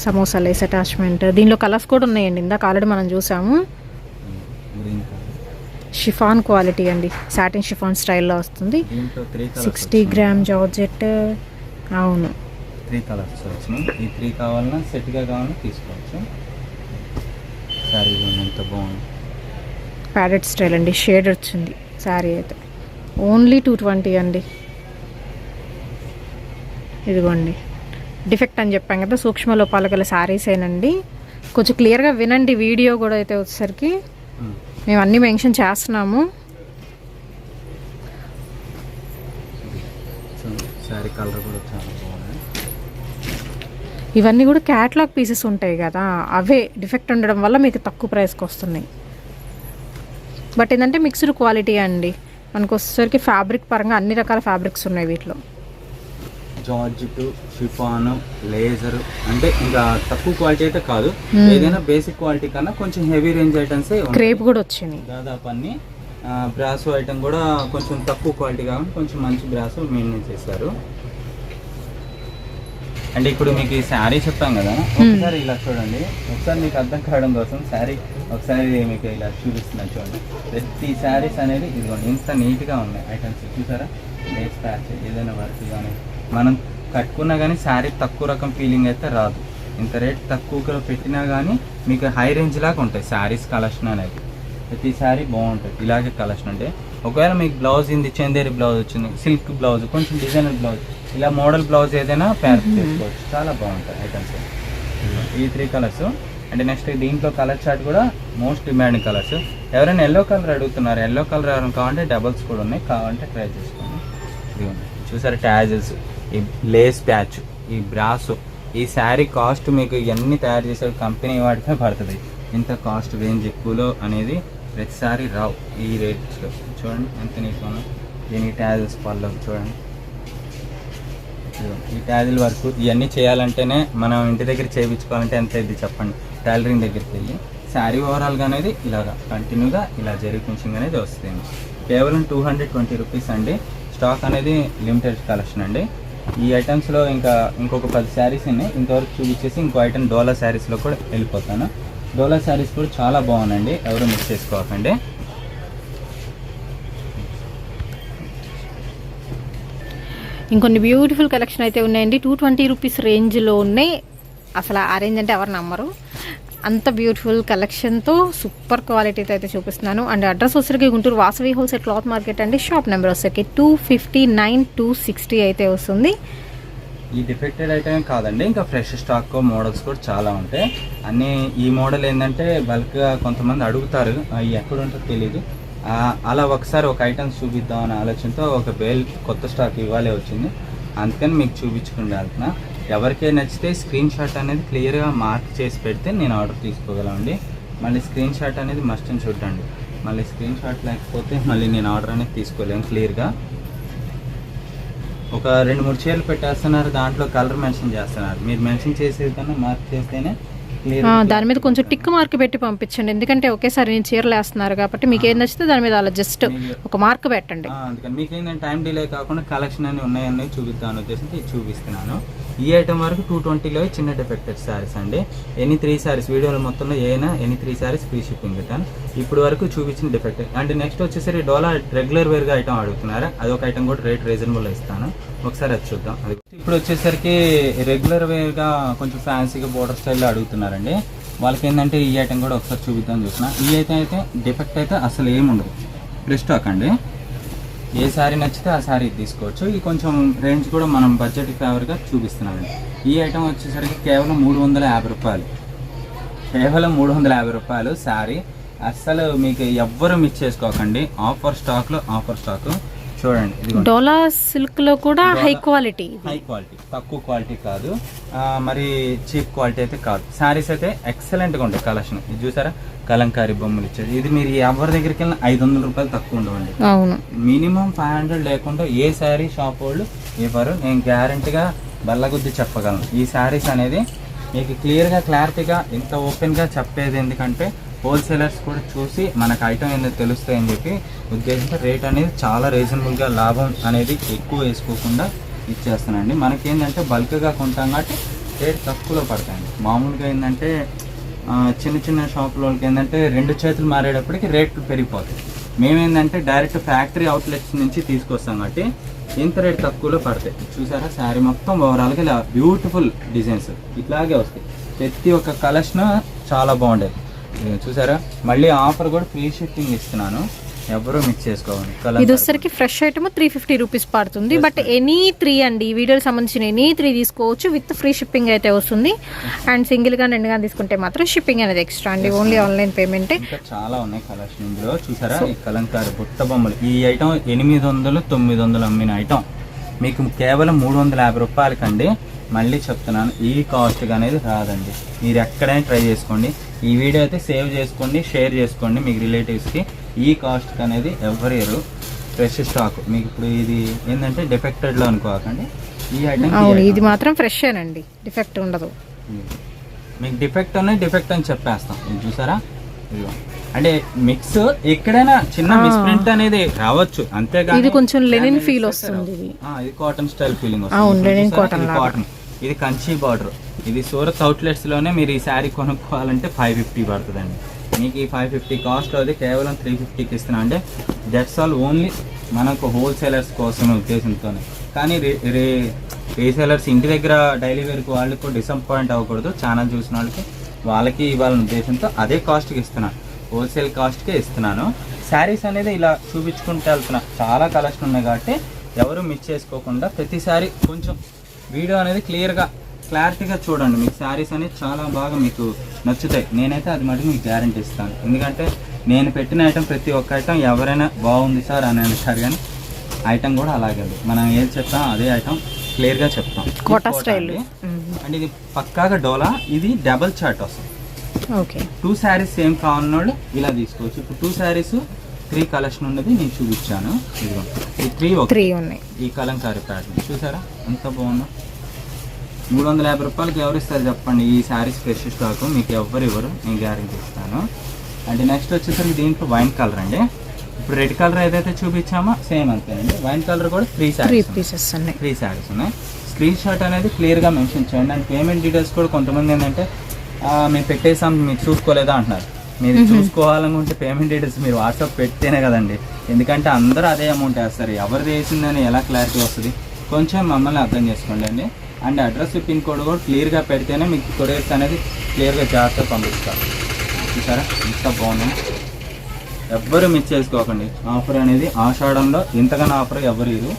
Samosa lace attachment. దీనిలో కలర్స్ కూడా ఉన్నాయండి. ఇందాక ఆల్రెడీ మనం చూసాము. కలర్ షిఫాన్ క్వాలిటీ అండి. సాటిన్ షిఫాన్ స్టైల్లో వస్తుంది. సిక్స్టీ గ్రామ్ జార్జెట్ అవును. త్రీ కలర్స్ వచ్చినాయి. ఈ త్రీ కావాలన్నా సెట్గా కావాలన్నా తీసుకోవచ్చు. శారీ చూడండి ఎంత బాగుంది. ప్యాడెడ్ స్టైల్ అండి. షేడ్ వచ్చింది. శారీ అయితే. ఓన్లీ టూ ట్వంటీ అండి. ఇదిగోండి. డిఫెక్ట్ అని చెప్పాం కదా సూక్ష్మ లోపాలు గల శారీస్ ఏనండి. కొంచెం క్లియర్గా వినండి వీడియో కూడా అయితే వచ్చేసరికి. మేము అన్నీ మెన్షన్ చేస్తున్నాము. ఇవన్నీ కూడా క్యాట్లాగ్ పీసెస్ ఉంటాయి కదా అవే డిఫెక్ట్ ఉండడం వల్ల మీకు తక్కువ ప్రైస్కి వస్తున్నాయి. బట్ ఏంటంటే మిక్స్డ్ క్వాలిటీ అండి. మనకు వచ్చేసరికి ఫ్యాబ్రిక్ పరంగా అన్ని రకాల ఫ్యాబ్రిక్స్ ఉన్నాయి వీటిలో. జార్జెట్ షిఫాన్ లేజర్ అంటే ఇంకా తక్కువ క్వాలిటీ అయితే కాదు. ఏదైనా బేసిక్ క్వాలిటీ కన్నా కొంచెం హెవీ రేంజ్ ఐటమ్స్ క్రేప్ కూడా వచ్చినాయి. దాదాపు అన్ని బ్రాసో ఐటమ్ కూడా కొంచెం తక్కువ క్వాలిటీ కాబట్టి కొంచెం మంచి బ్రాసో మెయింటైన్ చేశారు. అంటే ఇప్పుడు మీకు ఈ శారీ చెప్పాం కదా ఒకసారి ఇలా చూడండి. ఒకసారి మీకు అర్థం కావడం కోసం శారీ ఒకసారి మీకు ఇలా చూపిస్తున్నాను చూడండి. ప్రతి శారీస్ అనేది ఇదిగోండి ఇంత నీట్గా ఉన్నాయి. ఐటమ్స్ చూసారా? లేస్ ప్యాచ్ ఏదైనా వర్క్ కానీ. మనం కట్టుకున్నా కానీ శారీ తక్కువ రకం ఫీలింగ్ అయితే రాదు. ఇంత రేట్ తక్కువలో పెట్టినా కానీ మీకు హై రేంజ్ లాగా ఉంటాయి శారీస్ కలెక్షన్ అనేది. ప్రతి శారీ బాగుంటుంది. ఇలాగే కలెక్షన్ అంటే ఒకవేళ మీకు బ్లౌజ్ ఇంది చందేరి బ్లౌజ్ వచ్చింది సిల్క్ బ్లౌజ్ కొంచెం డిజైనర్ బ్లౌజ్ ఇలా మోడల్ బ్లౌజ్ ఏదైనా ప్యార్ చేసుకోవచ్చు చాలా బాగుంటాయి ఐటమ్స్ ఈ త్రీ కలర్స్ అంటే నెక్స్ట్ దీంట్లో కలర్ చార్ట్ కూడా మోస్ట్ డిమాండింగ్ కలర్స్ ఎవరైనా ఎల్లో కలర్ అడుగుతున్నారు ఎల్లో కలర్ ఎవరైనా కావాలంటే డబల్స్ కూడా ఉన్నాయి. కావాలంటే ట్రై చేసుకోండి. ఇదిగోండి చూసారు ట్యాజెస్ ఈ లేస్ ప్యాచ్ ఈ బ్రాస్ ఈ శారీ కాస్ట్ మీకు ఇవన్నీ తయారు చేసే కంపెనీ వాడికే పడుతుంది. ఇంత కాస్ట్ రేంజ్ ఎక్కువలో అనేది ప్రతిసారి రావు ఈ రేట్స్లో చూడండి ఎంత నీట్గా. దీనికి ట్యాజెస్ పళ్ళు చూడండి. ఈ ట్యాజిల్ వర్క్ ఇవన్నీ చేయాలంటేనే మనం ఇంటి దగ్గర చేయించుకోవాలంటే ఎంత ఇది చెప్పండి. టైలరింగ్ దగ్గరికి వెళ్ళి శారీ ఓవరాల్గా అనేది ఇలాగా కంటిన్యూగా ఇలా జరీ ఫినిషింగ్ అనేది వస్తుంది. కేవలం టూ హండ్రెడ్ ట్వంటీ రూపీస్ అండి. స్టాక్ అనేది లిమిటెడ్ కలెక్షన్ అండి. ఈ ఐటమ్స్లో ఇంకా ఇంకొక పది శారీస్ ఉన్నాయి. ఇంతవరకు చూపించేసి ఇంకో ఐటమ్ డోలా శారీస్లో కూడా వెళ్ళిపోతాను. డోలా శారీస్ కూడా చాలా బాగున్నాయండి. ఎవరు మిస్ చేసుకోకండి. ఇంకొన్ని బ్యూటిఫుల్ కలెక్షన్ అయితే ఉన్నాయండి. టూ ట్వంటీ రూపీస్ రేంజ్లో ఉన్నాయి. అసలు ఆ రేంజ్ అంటే ఎవరు నమ్మరు. అంత బ్యూటిఫుల్ కలెక్షన్తో సూపర్ క్వాలిటీతో అయితే చూపిస్తున్నాను. అండ్ అడ్రస్ వచ్చరికి Guntur Vasavi wholesale cloth market అండి. షాప్ నెంబర్ వచ్చరికి two fifty nine two sixty అయితే వస్తుంది. ఈ డిఫెక్టెడ్ ఐటమ్ కాదండి. ఇంకా ఫ్రెష్ స్టాక్ మోడల్స్ కూడా చాలా ఉంటాయి. అన్నీ ఈ మోడల్ ఏంటంటే బల్క్గా కొంతమంది అడుగుతారు. ఎక్కడ ఉంటుందో తెలియదు అలా ఒకసారి ఒక ఐటమ్స్ చూపిద్దాం అనే ఆలోచనతో ఒక బేల్ కొత్త స్టాక్ ఇవ్వాలి వచ్చింది. అందుకని మీకు చూపించుకుని వెళ్తున్నా. ఎవరికే నచ్చితే స్క్రీన్ షాట్ అనేది క్లియర్గా మార్క్ చేసి పెడితే నేను ఆర్డర్ తీసుకోగలండి మళ్ళీ స్క్రీన్ షాట్ అనేది మస్ట్ అని చూడండి. మళ్ళీ స్క్రీన్ షాట్ లేకపోతే మళ్ళీ నేను ఆర్డర్ అనేది తీసుకోలేను క్లియర్గా ఒక రెండు మూడు చీరలు పెట్టేస్తున్నారు దాంట్లో కలర్ మెన్షన్ చేస్తున్నారు. మీరు మెన్షన్ చేసేది కన్నా మార్క్ చేస్తేనే దాని మీద కొంచెం టిక్ మార్క్ పెట్టి పంపించండి. ఎందుకంటే ఒకేసారి నేను చీరలు వేస్తున్నారు కాబట్టి మీకు ఏం నచ్చితే దాని మీద అలా జస్ట్ ఒక మార్క్ పెట్టండి. అందుకని మీకు ఏంటంటే టైం డిలే కాకుండా కలెక్షన్ అన్ని ఉన్నాయని ఇది చూపిస్తున్నాను. ఈ ఐటమ్ వరకు టూ ట్వంటీలో చిన్న డిఫెక్టెడ్ శారీస్ అండి. ఎనీ త్రీ శారీస్ వీడియోలో మొత్తంలో ఏనా? Any three saris free shipping return ఇప్పుడు వరకు చూపించిన డిఫెక్టెడ్ అండ్ నెక్స్ట్ వచ్చేసరికి డోలా రెగ్యులర్ వేర్గా ఐటమ్ అడుగుతున్నారా? అదొక ఐటమ్ కూడా రేట్ రీజనబుల్ ఇస్తాను. ఒకసారి అది చూద్దాం. ఇప్పుడు వచ్చేసరికి రెగ్యులర్ వేర్గా కొంచెం ఫ్యాన్సీగా బోర్డర్ స్టైల్లో అడుగుతున్నారండి. వాళ్ళకి ఏంటంటే ఈ ఐటెం కూడా ఒకసారి చూపిద్దాం చూసిన. ఈ ఐటమ్ అయితే డిఫెక్ట్ అయితే అసలు ఏమి ఉండదు. స్టాక్ అండి. ఏ శారీ నచ్చితే ఆ శారీ తీసుకోవచ్చు. ఈ కొంచెం రేంజ్ కూడా మనం బడ్జెట్ ఫేవర్గా చూపిస్తున్నామండి ఈ ఐటమ్ వచ్చేసరికి కేవలం మూడు వందల యాభై రూపాయలు. కేవలం మూడు వందల యాభై రూపాయలు శారీ అస్సలు మీకు ఎవ్వరు మిస్ చేసుకోకండి. ఆఫర్ స్టాక్లో ఆఫర్ స్టాకు చూడండి డోలా సిల్క్లో కూడా హై క్వాలిటీ హై క్వాలిటీ తక్కువ క్వాలిటీ కాదు. మరి చీప్ క్వాలిటీ అయితే కాదు. శారీస్ అయితే ఎక్సలెంట్గా ఉంటాయి కలెక్షన్. ఇది చూసారా? కలంకారీ బొమ్మలు ఇచ్చేది. ఇది మీరు ఎవరి దగ్గరికి వెళ్ళినా ఐదు వందల రూపాయలు తక్కువ ఉండవండి. అవును. మినిమం ఫైవ్ హండ్రెడ్ లేకుండా ఏ శారీ షాప్ వాళ్ళు ఇవ్వరు. నేను గ్యారంటీగా బల్లగుద్ది చెప్పగలను. ఈ శారీస్ అనేది మీకు క్లియర్గా క్లారిటీగా ఇంత ఓపెన్గా చెప్పేది ఎందుకంటే హోల్సేలర్స్ కూడా చూసి మనకు ఐటమ్ ఏందో తెలుస్తాయని చెప్పి ఉద్దేశంతో రేట్ అనేది చాలా రీజనబుల్గా లాభం అనేది ఎక్కువ వేసుకోకుండా ఇచ్చేస్తానండి మనకేంటంటే బల్క్గా కొంటాం కాబట్టి రేట్ తక్కువలో పడతాయండి. మామూలుగా ఏంటంటే చిన్న చిన్న షాపుల వాళ్ళకి ఏంటంటే రెండు చేతులు మారేటప్పటికి రేట్లు పెరిగిపోతాయి. మేమేంటంటే డైరెక్ట్ ఫ్యాక్టరీ అవుట్లెట్స్ నుంచి తీసుకొస్తాం కాబట్టి ఇంత రేట్ తక్కువలో పడతాయి. చూసారా? శారీ మొత్తం ఓవరాల్గా ఇలా బ్యూటిఫుల్ డిజైన్స్ ఇట్లాగే వస్తాయి. ప్రతి ఒక్క కలెక్షన్ చాలా బాగుండేది చూసారా? మళ్ళీ ఆఫర్ కూడా ఫ్రీ షిప్పింగ్ ఇస్తున్నాను. ఎవరు మిక్స్ చేసుకోవాలి? ఇది కలర్. వచ్చేసరికి fresh item three fifty rupees పడుతుంది. బట్ ఎనీ త్రీ అండి ఈ వీడియోకి సంబంధించిన ఎనీ త్రీ తీసుకోవచ్చు. విత్ ఫ్రీ షిప్పింగ్ అయితే వస్తుంది. అండ్ సింగిల్గా రెండు గా తీసుకుంటే మాత్రం షిప్పింగ్ అనేది ఎక్స్ట్రా అండి. ఓన్లీ ఆన్లైన్ పేమెంట్ చాలా ఉన్నాయి కలెక్షన్ ఇందులో. చూసారా? ఈ కలంకారి బుట్ట బొమ్మలు. ఈ ఐటమ్ ఎనిమిది వందలు తొమ్మిది వందలు అమ్మిన ఐటమ్. మీకు కేవలం మూడు వందల యాభై రూపాయలకండి. మళ్ళీ చెప్తున్నాను ఈ కాస్ట్ అనేది రాదండి. మీరు ఎక్కడైనా ట్రై చేసుకోండి. ఈ వీడియో అయితే సేవ్ చేసుకోండి షేర్ చేసుకోండి మీకు రిలేటివ్స్కి ఈ కాస్ట్ అనేది ఎవరు ఫ్రెష్ స్టాక్ మీకు ఇప్పుడు ఇది ఏంటంటే డిఫెక్టెడ్లో అనుకోకండి. ఈ ఐటమ్ ఇది మాత్రం ఫ్రెష్ అండి డిఫెక్ట్ ఉండదు. మీకు డిఫెక్ట్ ఉన్నాయి డిఫెక్ట్ అని చెప్పేస్తాం. చూసారా? ఇదిగో. అంటే మిక్స్ ఎక్కడైనా చిన్న మిస్ప్రింట్ అనేది రావచ్చు అంతేగాని ఇది కొంచెం feel అయితే వస్తుంది ఇది. కాటన్ స్టైల్ ఫీలింగ్ cotton లాగా. కాటన్ ఇది కంచి బార్డర్ ఇది సూరత్ అవుట్లెట్స్లోనే మీరు ఈ శారీ కొనుక్కోవాలంటే ఫైవ్ ఫిఫ్టీ పడుతుందండి. మీకు ఈ ఫైవ్ ఫిఫ్టీ కాస్ట్ అది కేవలం త్రీ ఫిఫ్టీకి ఇస్తున్నా. అంటే దట్స్ ఆల్ ఓన్లీ మనకు హోల్సేలర్స్ కోసం ఉద్దేశంతో కానీ రే- రే రీసేలర్స్ ఇంటి దగ్గర డైలీ వేర్కి వాళ్ళకు డిసప్పాయింట్ అవ్వకూడదు. ఛానల్ చూసిన వాళ్ళకి వాళ్ళకి ఇవ్వాలనే ఉద్దేశంతో అదే కాస్ట్కి ఇస్తున్నాను హోల్సేల్ కాస్ట్కే ఇస్తున్నాను. శారీస్ అనేది ఇలా చూపించుకుంటూ వెళ్తున్నా. చాలా కలెక్షన్ ఉన్నాయి కాబట్టి ఎవరు మిస్ చేసుకోకుండా ప్రతిసారి కొంచెం వీడియో అనేది క్లియర్గా క్లారిటీగా చూడండి. మీకు శారీస్ అనేది చాలా బాగా మీకు నచ్చుతాయి. నేనైతే అది మటుకు మీకు గ్యారంటీ ఇస్తాను. ఎందుకంటే నేను పెట్టిన ఐటమ్ ప్రతి ఒక్క ఐటమ్ ఎవరైనా బాగుంది సార్ అని అంటారు కానీ ఐటమ్ కూడా అలాగే మనం ఏది చెప్తాం అదే ఐటమ్ క్లియర్గా చెప్తాం. కోటా స్టైల్. అండి. ఇది పక్కాగా డోలా. ఇది డబల్ చార్ట్ వస్తుంది. ఓకే టూ శారీస్ సేమ్ కావాలన్న వాళ్ళు ఇలా తీసుకోవచ్చు. ఇప్పుడు టూ శారీస్ త్రీ కలెక్షన్ ఉన్నది నేను చూపించాను. ఈ త్రీ త్రీ ఉన్నాయి. ఈ కలంకారీ ప్యాటర్న్ చూసారా? ఎంత బాగుందో. మూడు వందల యాభై రూపాయలకి ఎవరు ఇస్తారు చెప్పండి. ఈ శారీస్ ఫ్రెష్ స్టాక్ మీకు ఎవరు ఇవ్వరు. నేను గ్యారెంటీ ఇస్తాను. అండ్ నెక్స్ట్ వచ్చేసరికి దీంట్లో వైన్ కలర్ అండి. ఇప్పుడు రెడ్ కలర్ ఏదైతే చూపించామో సేమ్ అంతేనండి. వైన్ కలర్ కూడా త్రీ శారీస్ పీసెస్ ఉన్నాయి. త్రీ శారీస్ ఉన్నాయి. స్క్రీన్ షాట్ అనేది క్లియర్గా మెన్షన్ చేయండి. అండ్ పేమెంట్ డీటెయిల్స్ కూడా కొంతమంది ఏంటంటే "ఆ, మేము పెట్టేసాం మీరు చూసుకోలేదా అంటున్నారు. మీరు చూసుకోవాలనుకుంటే పేమెంట్ డీటెయిల్స్ మీరు వాట్సాప్ పెడితేనే కదండి. ఎందుకంటే అందరూ అదే అమౌంట్ వేస్తారు. ఎవరిది వేసిందని ఎలా క్లారిటీ వస్తుంది? కొంచెం మమ్మల్ని అర్థం చేసుకోండి అండి. అండ్ అడ్రస్ పిన్ కోడ్ కూడా క్లియర్గా పెడితేనే మీకు కొరియర్స్ అనేది క్లియర్గా జాగ్రత్తగా పంపిస్తారు. చూసారా? ఎంత బాగుంది ఎవ్వరు మిస్ చేసుకోకండి. ఆఫర్ అనేది ఆషాఢంలో ఇంతగానో ఆఫర్ ఎవరు ఇరు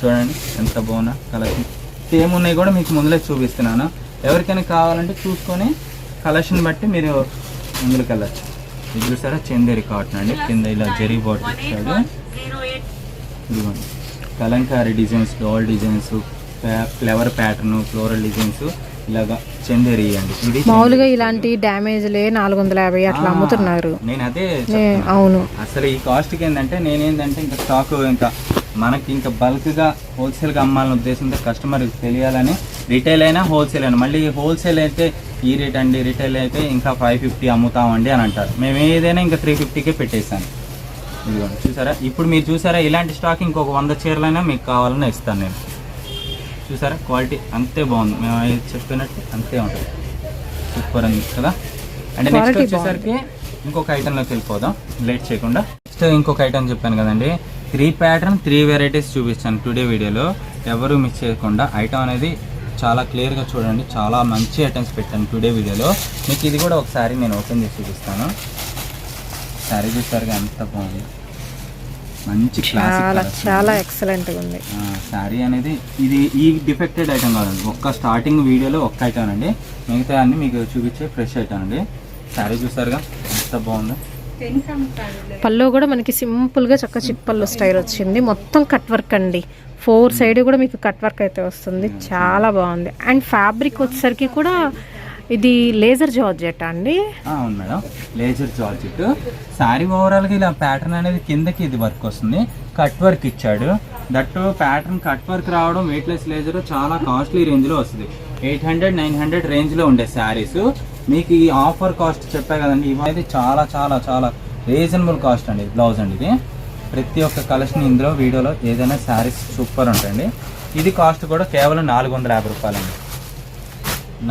చూడండి ఎంత బాగున్నా కలెక్షన్ సేమ్ ఉన్నాయి కూడా మీకు ముందులే చూపిస్తున్నాను. ఎవరికైనా కావాలంటే చూసుకొని కలెక్షన్ బట్టి మీరు ముందుకు వెళ్ళచ్చు. ఇది చూసారా? చందేరి కాటన్ అండి. కింద ఇలా జరీ బాటిల్ ఇచ్చాడు. ఇదిగోండి. Kalamkari designs doll designs flower pattern floral designs ఇలాగా చందేరి అండి ఇది మామూలుగా ఇలాంటి డ్యామేజ్లే నాలుగు వందల యాభై అట్లా అమ్ముతున్నారు. నేను అదే. అవును. అసలు ఈ కాస్ట్కి ఏంటంటే నేనేంటంటే ఇంకా స్టాక్ ఇంకా మనకి ఇంకా బల్క్గా హోల్సేల్గా అమ్మాలనే ఉద్దేశంతో కస్టమర్కి తెలియాలని రిటైల్ అయినా హోల్సేల్ అయినా. మళ్ళీ హోల్సేల్ అయితే ఈ రేట్ అండి రిటైల్ అయితే ఇంకా ఫైవ్ ఫిఫ్టీ అమ్ముతామండి అని అంటారు. మేము ఏదైనా ఇంకా త్రీ ఫిఫ్టీకే పెట్టేసాను ఇదిగోండి చూసారా? ఇప్పుడు మీరు చూసారా? ఇలాంటి స్టాక్ ఇంకొక వంద చీరలైనా మీకు కావాలని ఇస్తాను నేను. చూసారా? క్వాలిటీ అంతే బాగుంది. మేము చెప్పినట్టు అంతే ఉంటుంది. సూపర్ ఉంది కదా? అంటే నెక్స్ట్ వచ్చేసరికి ఇంకొక ఐటెంలోకి వెళ్ళిపోదాం. లేట్ చేయకుండా. నెక్స్ట్ ఇంకొక ఐటెం చెప్పాను కదండి. త్రీ ప్యాటర్న్ త్రీ వెరైటీస్ చూపించాను టుడే వీడియోలో. ఎవరు మిస్ చేయకుండా ఐటమ్ అనేది చాలా క్లియర్గా చూడండి. చాలా మంచి ఐటమ్స్ పెట్టాను టుడే వీడియోలో మీకు ఇది కూడా ఒకసారి నేను ఓపెన్ చేసి చూపిస్తాను. శారీ చూసారుగా ఎంత బాగుంది. మంచి చాలా. చాలా ఎక్సలెంట్గా ఉంది. శారీ అనేది ఇది ఈ డిఫెక్టెడ్ ఐటమ్ కాదండి. ఒక్క స్టార్టింగ్ వీడియోలో ఒక్క ఐటమ్ అండి. మిగతా అన్ని మీకు చూపించే ఫ్రెష్ ఐటమ్ అండి. శారీ చూసారుగా ఎంత బాగుందో. పళ్ళు కూడా మనకి సింపుల్గా చక్క చిప్పల్లో స్టైల్ వచ్చింది. మొత్తం కట్ వర్క్ అండి. ఫోర్ సైడ్ కూడా మీకు కట్ వర్క్ అయితే వస్తుంది. చాలా బాగుంది. అండ్ ఫ్యాబ్రిక్ వచ్చేసరికి కూడా ఇది లేజర్ జార్జెట్ అండి? అవును మేడం. Laser georgette. శారీ ఓవరాల్గా ఇలా ప్యాటర్న్ అనేది కిందకి ఇది వర్క్ వస్తుంది. కట్ వర్క్ ఇచ్చాడు. దట్టు ప్యాటర్న్ కట్ వర్క్ రావడం వెయిట్లెస్ లేజర్ చాలా కాస్ట్లీ రేంజ్లో వస్తుంది. ఎయిట్ హండ్రెడ్ నైన్ హండ్రెడ్ రేంజ్లో ఉండే శారీస్. మీకు ఈ ఆఫర్ కాస్ట్ చెప్పా కదండి ఇవైతే చాలా చాలా చాలా రీజనబుల్ కాస్ట్ అండి బ్లౌజ్ అండి ఇది. ప్రతి ఒక్క కలెక్షన్ ఇందులో వీడియోలో ఏదైనా శారీస్ సూపర్ ఉంటాయండి. ఇది కాస్ట్ కూడా కేవలం నాలుగు వందల యాభై రూపాయలండి.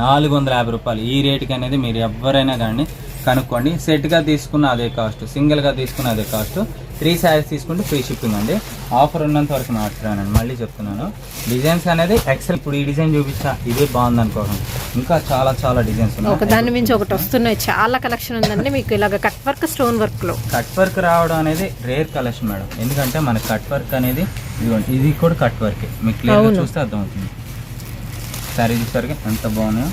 నాలుగు వందల యాభై రూపాయలు. ఈ రేటుకి అనేది మీరు ఎవరైనా కానీ కనుక్కోండి. సెట్గా తీసుకున్న అదే కాస్ట్ సింగిల్గా తీసుకున్న అదే కాస్ట్. త్రీ శారీస్ తీసుకుంటే ఫ్రీ షిప్పింగ్ అండి. ఆఫర్ ఉన్నంత వరకు మాట్లాడానండి మళ్ళీ చెప్తున్నాను. డిజైన్స్ అనేది ఎక్సెల్ ఇప్పుడు ఈ డిజైన్ చూపించా ఇదే బాగుంది అనుకోకండి ఇంకా చాలా చాలా డిజైన్స్ ఒక ఉన్నాయి దాని మించి ఒకటి వస్తున్నాయి. చాలా కలెక్షన్ ఉందండి మీకు ఇలాగ కట్ వర్క్ స్టోన్ వర్క్లో. కట్ వర్క్ రావడం అనేది రేర్ కలెక్షన్ మేడం. ఎందుకంటే మన కట్ వర్క్ అనేది ఇదిగోండి ఇది కూడా కట్ వర్క్ మీకు క్లియర్గా అవును. చూస్తే అర్థమవుతుంది. శారీ చూసారుగా ఎంత బాగున్నాయో.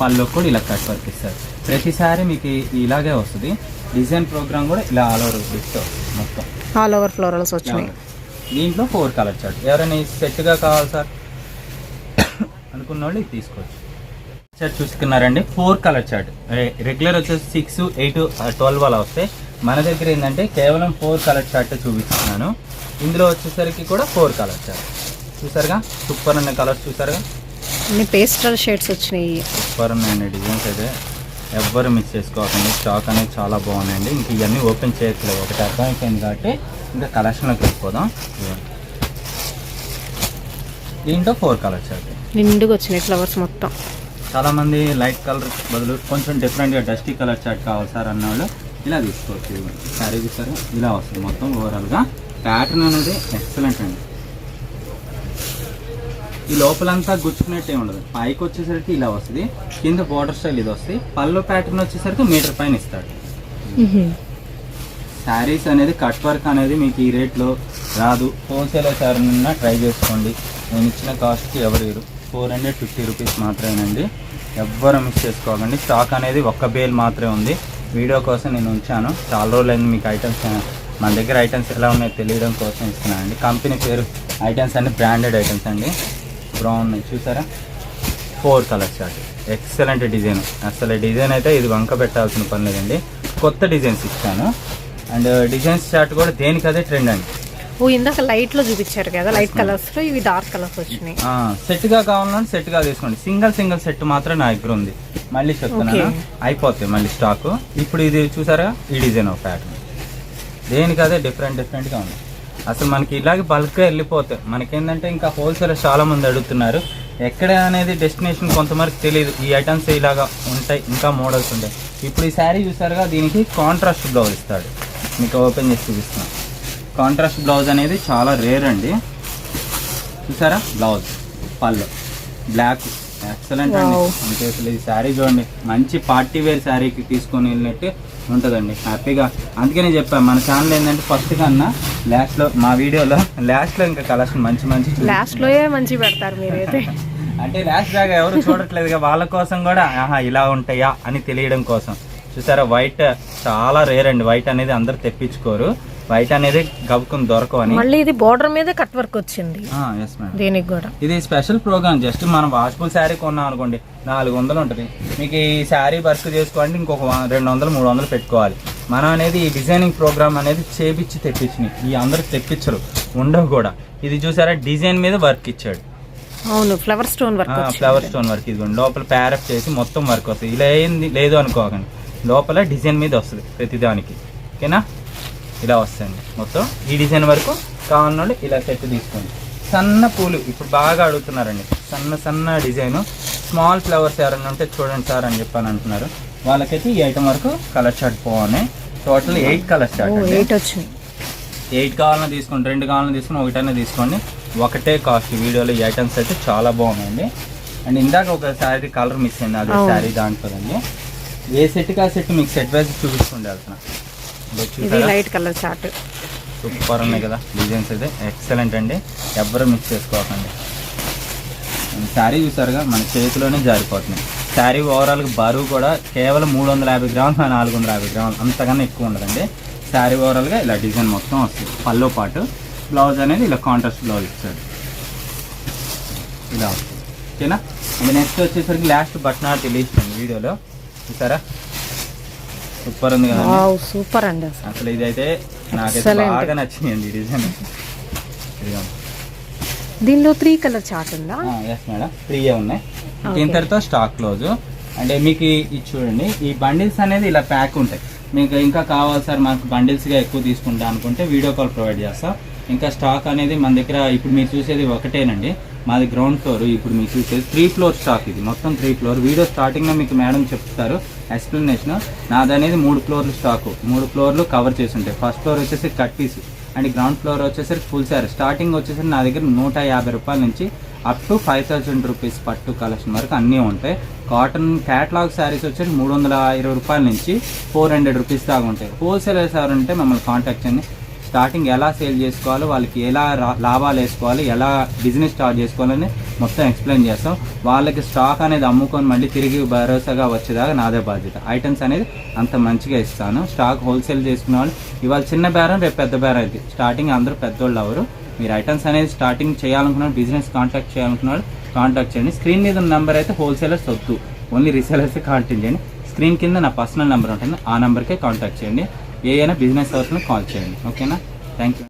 పళ్ళు కూడా ఇలా కట్ వర్క్ ఇస్తారు. ప్రతిసారి మీకు ఇలాగే వస్తుంది. డిజైన్ ప్రోగ్రామ్ కూడా ఇలా ఆల్ ఓవర్ డిస్తో మొత్తం. ఆల్ ఓవర్ ఫ్లోరల్స్ వచ్చినాయి. దీంట్లో ఫోర్ కలర్ చార్ట్ ఎవరైనా సెట్గా కావాలి సార్? అనుకున్న వాళ్ళు ఇది తీసుకోవచ్చు. చార్ట్ చూసుకున్నారండి. ఫోర్ కలర్ చార్ట్ రెగ్యులర్ వచ్చేసి సిక్స్ ఎయిట్ ట్వెల్వ్ అలా వస్తాయి మన దగ్గర ఏంటంటే కేవలం ఫోర్ కలర్ చార్ట్ చూపిస్తున్నాను. ఇందులో వచ్చేసరికి కూడా ఫోర్ కలర్ చార్ట్ చూసారుగా? సూపర్ ఉన్న కలర్స్ చూసారుగా? అన్ని పేస్టల్ షేడ్స్ వచ్చినాయి. సూపర్ ఉన్నాయండి డిజైన్స్ అయితే. ఎవ్వరు మిస్ చేసుకోకండి. స్టాక్ అనేది చాలా బాగున్నాయండి ఇంక ఇవన్నీ ఓపెన్ చేయట్లేదు. ఒకటి అర్థమైపోయింది కాబట్టి ఇంకా కలెక్షన్లోకి వెళ్ళిపోదాం. దీంట్లో ఫోర్ కలర్స్ అయితే నిండుగా వచ్చినాయి ఫ్లవర్స్ మొత్తం. చాలా మంది లైట్ కలర్ బదులు కొంచెం డిఫరెంట్గా డస్టీ కలర్ చాట్ కావాలి సార్ అన్న వాళ్ళు ఇలా తీసుకోవచ్చు. శారీ చూసారు ఇలా వస్తుంది మొత్తం ఓవరాల్గా ప్యాటర్న్ అనేది ఎక్సలెంట్ అండి. ఈ లోపలంతా గుచ్చుకున్నట్టే ఉండదు. పైకి వచ్చేసరికి ఇలా వస్తుంది. కింద బోర్డర్ స్టైల్ ఇది వస్తుంది. పళ్ళు ప్యాటర్న్ వచ్చేసరికి మీటర్ పైన ఇస్తాడు. శారీస్ అనేది కట్ వర్క్ అనేది మీకు ఈ రేట్లో రాదు. హోల్సేల్ చారన్నా ట్రై చేసుకోండి. నేను ఇచ్చిన కాస్ట్కి ఎవరు ఇరు? ఫోర్ హండ్రెడ్ ఫిఫ్టీ రూపీస్ మాత్రమేనండి. ఎవ్వరు మిస్ చేసుకోకండి. స్టాక్ అనేది ఒక్క బేల్ మాత్రమే ఉంది. వీడియో కోసం నేను ఉంచాను. చాలా రోజులైంది మీకు ఐటమ్స్ మన దగ్గర ఐటమ్స్ ఎలా ఉన్నాయో తెలియడం కోసం ఇస్తున్నాను అండి కంపెనీ పేరు ఐటమ్స్ అన్ని బ్రాండెడ్ ఐటమ్స్ అండి. బాగున్నాయి చూసారా? Four colour chart. Excellent design. అసలు డిజైన్ అయితే ఇది వంక పెట్టాల్సిన పని లేదండి. కొత్త డిజైన్స్ ఇచ్చాను. అండ్ డిజైన్స్ చార్ట్ కూడా దేనికి అదే ట్రెండ్ అండి. ఓ ఇందాక లైట్లో చూపించారు కదా లైట్ కలర్స్లో ఇవి డార్క్ కలర్స్ వచ్చినాయి. ఆ, సెట్గా కావాలంటే సెట్గా తీసుకోండి. సింగిల్ సింగిల్ సెట్ మాత్రం నా దగ్గర ఉంది. మళ్ళీ చెప్తున్నాను. అయిపోతాయి మళ్ళీ స్టాక్ ఇప్పుడు ఇది చూసారా? ఈ డిజైన్ ఒక ప్యాటర్న్ దేనికి అదే డిఫరెంట్ డిఫరెంట్గా ఉంది. అసలు మనకి ఇలాగే బల్క్గా వెళ్ళిపోతాయి మనకేంటంటే ఇంకా హోల్సేల్ చాలా మంది అడుగుతున్నారు. ఎక్కడ అనేది డెస్టినేషన్ కొంతవరకు తెలియదు ఈ ఐటమ్స్ ఇలాగా ఉంటాయి ఇంకా మోడల్స్ ఉంటాయి. ఇప్పుడు ఈ శారీ చూసారుగా దీనికి కాంట్రాస్ట్ బ్లౌజ్ ఇస్తాడు. మీకు ఓపెన్ చేసి చూపిస్తున్నాను కాంట్రాస్ట్ బ్లౌజ్ అనేది చాలా రేర్ అండి. చూసారా? బ్లౌజ్ పళ్ళు. బ్లాక్. ఎక్సలెంట్ అండి. అంటే అసలు ఈ శారీ చూడండి. మంచి పార్టీ వేర్ శారీకి తీసుకొని వెళ్ళినట్టు ఉంటుందండి. హ్యాపీగా. అందుకనే చెప్పాను మన ఛానల్ ఏంటంటే ఫస్ట్ కన్నా లాస్ట్లో మా వీడియోలో లాస్ట్లో ఇంకా కలెక్షన్ మంచి మంచి చూపిస్తున్నాం. లాస్ట్ లోయే మంచి పెడతారు మీరైతే. అంటే లాస్ట్ దాకా ఎవరు చూడట్లేదు వాళ్ళ కోసం కూడా ఆహా ఇలా ఉంటాయా? అని తెలియడం కోసం. చూసారా వైట్ చాలా రేర్ అండి. వైట్ అనేది అందరు తెప్పించుకోరు. వైట్ అనేది గబుకుని దొరకవని. మళ్ళీ ఇది బోర్డర్ మీదే కట్ వర్క్ వచ్చింది. దీనికి కూడా. ఇది స్పెషల్ ప్రోగ్రామ్ జస్ట్ మనం వాష్ఫుల్ శారీ కొన్నాం అనుకోండి నాలుగు వందలు ఉంటుంది. మీకు ఈ శారీ వర్క్ చేసుకోవాలంటే ఇంకొక రెండు వందలు మూడు వందలు పెట్టుకోవాలి. మనం అనేది ఈ డిజైనింగ్ ప్రోగ్రామ్ అనేది చేపించి తెప్పించినాయి. ఈ అందరూ తెప్పించరు ఉండవు కూడా. ఇది చూసారా? డిజైన్ మీద వర్క్ ఇచ్చాడు. అవును flower stone work flower stone work ఇది లోపల ప్యారప్ చేసి మొత్తం వర్క్ వస్తుంది. ఇలా ఏంది లేదు అనుకోకండి. లోపల డిజైన్ మీద వస్తుంది ప్రతిదానికి. ఓకేనా? ఇలా వస్తుంది మొత్తం ఈ డిజైన్ వరకు కావాలంటే ఇలా సెట్ తీసుకోండి. సన్న పూలు ఇప్పుడు బాగా అడుగుతున్నారండి. సన్న సన్న డిజైన్. స్మాల్ ఫ్లవర్స్ ఎవరైనా ఉంటే చూడండి సార్ అని చెప్పని అంటున్నారు. వాళ్ళకైతే ఈ ఐటమ్ వరకు కలర్ షర్ట్ పోవాలి. టోటల్ ఎయిట్ కలర్ షర్ట్ అండి. ఎయిట్ వచ్చినాయి. ఎయిట్ కావాలన్నా తీసుకోండి రెండు కావాలన్నా తీసుకుని ఒకటైనా తీసుకోండి. ఒకటే కాస్ట్ వీడియోలో ఈ ఐటమ్స్ అయితే చాలా బాగున్నాయండి. అండ్ ఇందాక ఒక శారీ కలర్ మిస్ అయింది అదే. శారీ దాంట్లోదండి. ఏ సెట్ కా సెట్ మీకు సెట్ వైజ్ చూపించుకుంటే వెళ్తున్నా. ఇదో లైట్ కలర్ చార్ట్ సూపర్ ఉన్నాయి కదా డిజైన్స్ అయితే. ఎక్సలెంట్ అండి. ఎవ్వరు మిక్స్ చేసుకోకండి. శారీ చూసారుగా మన చేతిలోనే జారిపోతున్నాయి. శారీ ఓవరాల్గా బరువు కూడా కేవలం మూడు వందల యాభై గ్రాములు నాలుగు వందల యాభై గ్రాములు. అంతకన్నా ఎక్కువ ఉండదండి. శారీ ఓవరాల్గా ఇలా డిజైన్ మొత్తం వస్తుంది. పల్లో పాటు బ్లౌజ్ అనేది ఇలా కాంట్రాస్ట్ బ్లౌజ్ ఇస్తాడు ఇలా వస్తుంది. ఓకేనా? అండ్ నెక్స్ట్ వచ్చేసరికి లాస్ట్ బట్ నాట్ రిలీజ్ వీడియోలో. చూసారా? సూపర్ ఉంది కదా సూపర్ అండి అసలు. అసలు ఇదైతే నాకైతే. బాగా నచ్చింది ఈ డిజైన్. దీనిలో త్రీ కలర్ చార్ట్ ఉందా? ఎస్ మేడం త్రీ ఉన్నాయి. ఇంతటితో స్టాక్ క్లోజ్ అంటే మీకు ఇది చూడండి ఈ బండిల్స్ అనేది ఇలా ప్యాక్ ఉంటాయి. మీకు ఇంకా కావాలి సార్ మాకు బండిల్స్గా ఎక్కువ తీసుకుంటా అనుకుంటే వీడియో కాల్ ప్రొవైడ్ చేస్తాం. ఇంకా స్టాక్ అనేది మన దగ్గర ఇప్పుడు మీరు చూసేది ఒకటేనండి. మాది గ్రౌండ్ ఫ్లోర్ ఇప్పుడు మీకు చూసేది త్రీ ఫ్లోర్ స్టాక్ ఇది. మొత్తం త్రీ ఫ్లోర్ వీడియో స్టార్టింగ్లో మీకు మేడం చెప్తారు ఎక్స్ప్లెనేషన్ నాది అనేది మూడు ఫ్లోర్లు స్టాక్ మూడు ఫ్లోర్లు కవర్ చేసి ఉంటాయి ఫస్ట్ ఫ్లోర్ వచ్చేసి cut piece and ground floor వచ్చేసరికి ఫుల్ శారీ స్టార్టింగ్ వచ్చేసరికి నా దగ్గర నూట యాభై రూపాయల నుంచి up to five thousand rupees పట్టు కలెక్షన్ వరకు అన్నీ ఉంటాయి. కాటన్ క్యాటలాగ్ శారీస్ వచ్చేసి మూడు వందల ఇరవై రూపాయల నుంచి ఫోర్ హండ్రెడ్ రూపీస్ దాకా ఉంటాయి. హోల్సేలర్స్ ఎవరంటే మమ్మల్ని కాంటాక్ట్ చేయండి. స్టార్టింగ్ ఎలా సేల్ చేసుకోవాలో వాళ్ళకి ఎలా లాభాలు వేసుకోవాలి ఎలా బిజినెస్ స్టార్ట్ చేసుకోవాలని మొత్తం ఎక్స్ప్లెయిన్ చేస్తాం. వాళ్ళకి స్టాక్ అనేది అమ్ముకొని మళ్ళీ తిరిగి భరోసాగా వచ్చేదాకా నాదే బాధ్యత. ఐటమ్స్ అనేది అంత మంచిగా ఇస్తాను. స్టాక్ హోల్సేల్ చేసుకునే వాళ్ళు ఇవాళ చిన్న బేరం రేపు పెద్ద బేరం అయితే. స్టార్టింగ్ అందరూ పెద్దోళ్ళు ఎవరు? మీరు ఐటమ్స్ అనేది స్టార్టింగ్ చేయాలనుకున్న బిజినెస్ కాంటాక్ట్ చేయాలనుకున్న కాంటాక్ట్ చేయండి. స్క్రీన్ మీద ఉన్న నెంబర్ అయితే హోల్సేలర్స్ వద్దు. ఓన్లీ రీసేలర్సే కాంటాక్ట్ చేయండి. స్క్రీన్ కింద నా పర్సనల్ నెంబర్ ఉంటుంది. ఆ నెంబర్కే కాంటాక్ట్ చేయండి. ఏ అయినా బిజినెస్ అవర్స్లో కాల్ చేయండి ఓకేనా థ్యాంక్ యూ